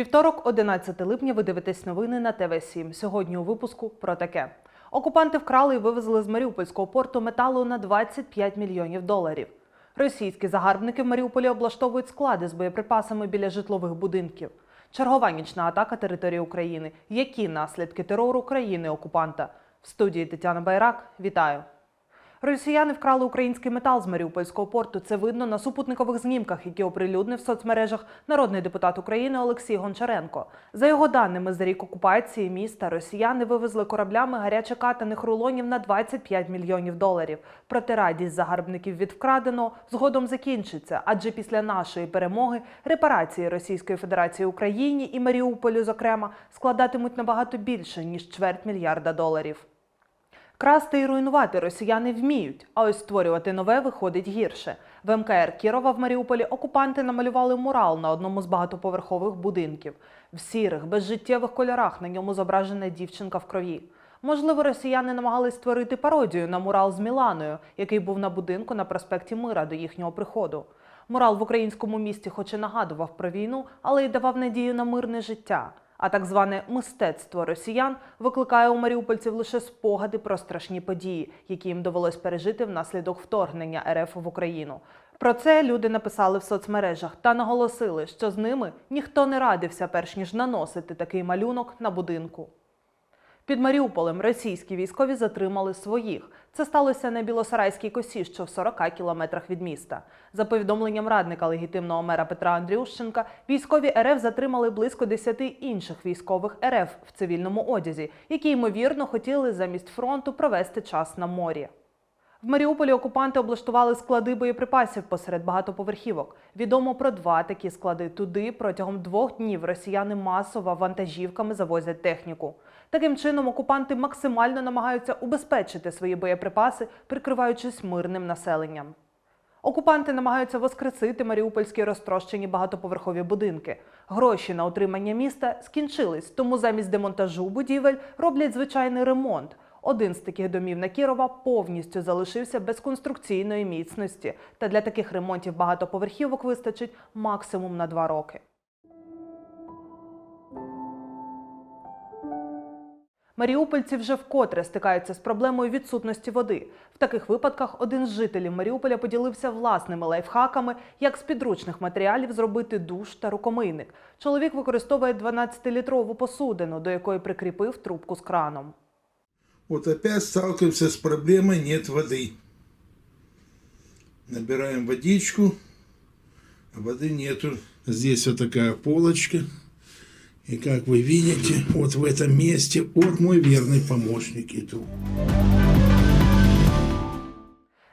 Вівторок, 11 липня, ви дивитесь новини на ТВ 7 Сьогодні у випуску про таке. Окупанти вкрали і вивезли з Маріупольського порту металу на 25 мільйонів доларів. Російські загарбники в Маріуполі облаштовують склади з боєприпасами біля житлових будинків. Чергова нічна атака території України. Які наслідки терору країни окупанта? В студії Тетяна Байрак. Вітаю. Росіяни вкрали український метал з Маріупольського порту. Це видно на супутникових знімках, які оприлюднив в соцмережах народний депутат України Олексій Гончаренко. За його даними, за рік окупації міста росіяни вивезли кораблями гарячекатаних рулонів на 25 мільйонів доларів. Проте радість загарбників від вкраденого згодом закінчиться, адже після нашої перемоги репарації Російської Федерації Україні і Маріуполю, зокрема, складатимуть набагато більше ніж чверть мільярда доларів. Красти і руйнувати росіяни вміють, а ось створювати нове виходить гірше. В МКР Кірова в Маріуполі окупанти намалювали мурал на одному з багатоповерхових будинків. В сірих, безжиттєвих кольорах на ньому зображена дівчинка в крові. Можливо, росіяни намагались створити пародію на мурал з Міланою, який був на будинку на проспекті Мира до їхнього приходу. Мурал в українському місті, хоч і нагадував про війну, але й давав надію на мирне життя. А так зване мистецтво росіян викликає у маріупольців лише спогади про страшні події, які їм довелось пережити внаслідок вторгнення РФ в Україну. Про це люди написали в соцмережах та наголосили, що з ними ніхто не радився, перш ніж наносити такий малюнок на будинку. Під Маріуполем російські військові затримали своїх. Це сталося на Білосарайській косі, що в 40 кілометрах від міста. За повідомленням радника легітимного мера Петра Андрющенка, військові РФ затримали близько 10 інших військових РФ в цивільному одязі, які ймовірно хотіли замість фронту провести час на морі. В Маріуполі окупанти облаштували склади боєприпасів посеред багатоповерхівок. Відомо про два такі склади. Туди протягом двох днів росіяни масово вантажівками завозять техніку. Таким чином, окупанти максимально намагаються убезпечити свої боєприпаси, прикриваючись мирним населенням. Окупанти намагаються воскресити маріупольські розтрощені багатоповерхові будинки. Гроші на утримання міста скінчились, тому замість демонтажу будівель роблять звичайний ремонт. Один з таких домів на Кірова повністю залишився без конструкційної міцності, та для таких ремонтів багатоповерхівок вистачить максимум на два роки. Маріупольці вже вкотре стикаються з проблемою відсутності води. В таких випадках один з жителів Маріуполя поділився власними лайфхаками, як з підручних матеріалів зробити душ та рукомийник. Чоловік використовує 12-літрову посудину, до якої прикріпив трубку з краном. Вот опять сталкиваемся с проблемой нет воды. Набираем водичку, а воды нету. Здесь вот такая полочка. И как вы видите, вот в этом месте вот мой верный помощник иду.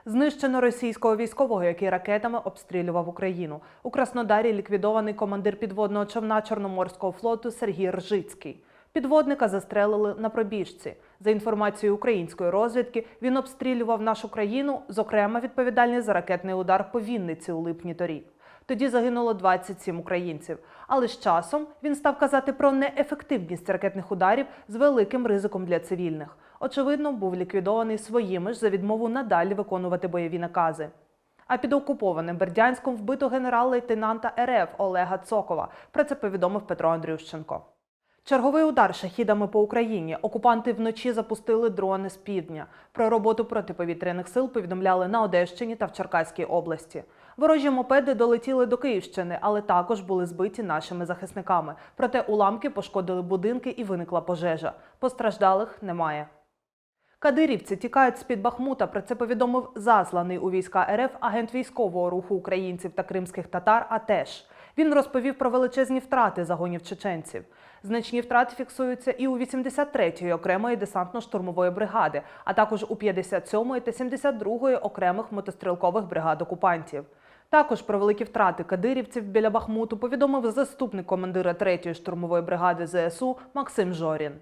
Знищено російського військового, який ракетами обстрілював Україну. У Краснодарі ліквідований командир підводного човна Чорноморського флоту Сергій Ржицький. Підводника застрелили на пробіжці. За інформацією української розвідки, він обстрілював нашу країну, зокрема відповідальний за ракетний удар по Вінниці у липні торік. Тоді загинуло 27 українців. Але з часом він став казати про неефективність ракетних ударів з великим ризиком для цивільних. Очевидно, був ліквідований своїми ж за відмову надалі виконувати бойові накази. А під окупованим Бердянськом вбито генерал-лейтенанта РФ Олега Цокова. Про це повідомив Петро Андрющенко. Черговий удар шахідами по Україні. Окупанти вночі запустили дрони з півдня. Про роботу протиповітряних сил повідомляли на Одещині та в Черкаській області. Ворожі мопеди долетіли до Київщини, але також були збиті нашими захисниками. Проте уламки пошкодили будинки і виникла пожежа. Постраждалих немає. Кадирівці тікають з-під Бахмута. Про це повідомив засланий у війська РФ агент військового руху українців та кримських татар. АТЕШ. Він розповів про величезні втрати загонів чеченців. Значні втрати фіксуються і у 83-ї окремої десантно-штурмової бригади, а також у 57-ї та 72-ї окремих мотострілкових бригад окупантів. Також про великі втрати кадирівців біля Бахмуту повідомив заступник командира 3-ї штурмової бригади ЗСУ Максим Жорін.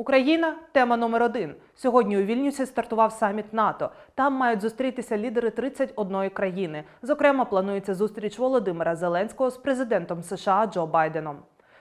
Україна тема номер один. Сьогодні у Вільнюсі стартував саміт НАТО. Там мають зустрітися лідери 31 країни. Зокрема, планується зустріч Володимира Зеленського з президентом США Джо Байденом.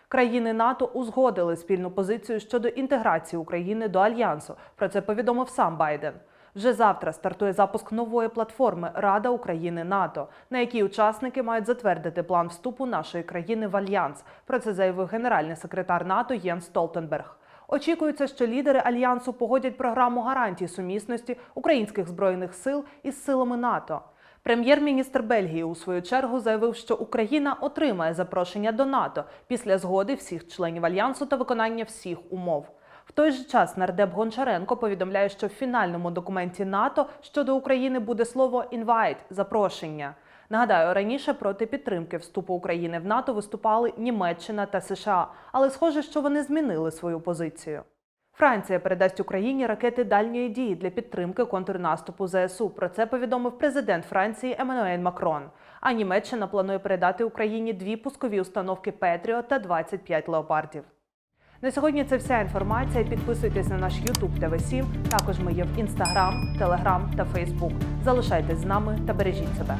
Країни НАТО узгодили спільну позицію щодо інтеграції України до альянсу. Про це повідомив сам Байден. Вже завтра стартує запуск нової платформи Рада України НАТО, на якій учасники мають затвердити план вступу нашої країни в альянс. Про це заявив генеральний секретар НАТО Єнс Столтенберг. Очікується, що лідери альянсу погодять програму гарантій сумісності українських збройних сил із силами НАТО. Прем'єр-міністр Бельгії у свою чергу заявив, що Україна отримає запрошення до НАТО після згоди всіх членів альянсу та виконання всіх умов. В той же час нардеп Гончаренко повідомляє, що в фінальному документі НАТО щодо України буде слово «invite» – запрошення. Нагадаю, раніше проти підтримки вступу України в НАТО виступали Німеччина та США, але схоже, що вони змінили свою позицію. Франція передасть Україні ракети дальньої дії для підтримки контрнаступу ЗСУ. Про це повідомив президент Франції Еммануель Макрон. А Німеччина планує передати Україні дві пускові установки Петріо та 25 леопардів. На сьогодні це вся інформація. Підписуйтесь на наш YouTube ТВ 7 Також ми є в Instagram, Telegram та Facebook. Залишайтесь з нами та бережіть себе.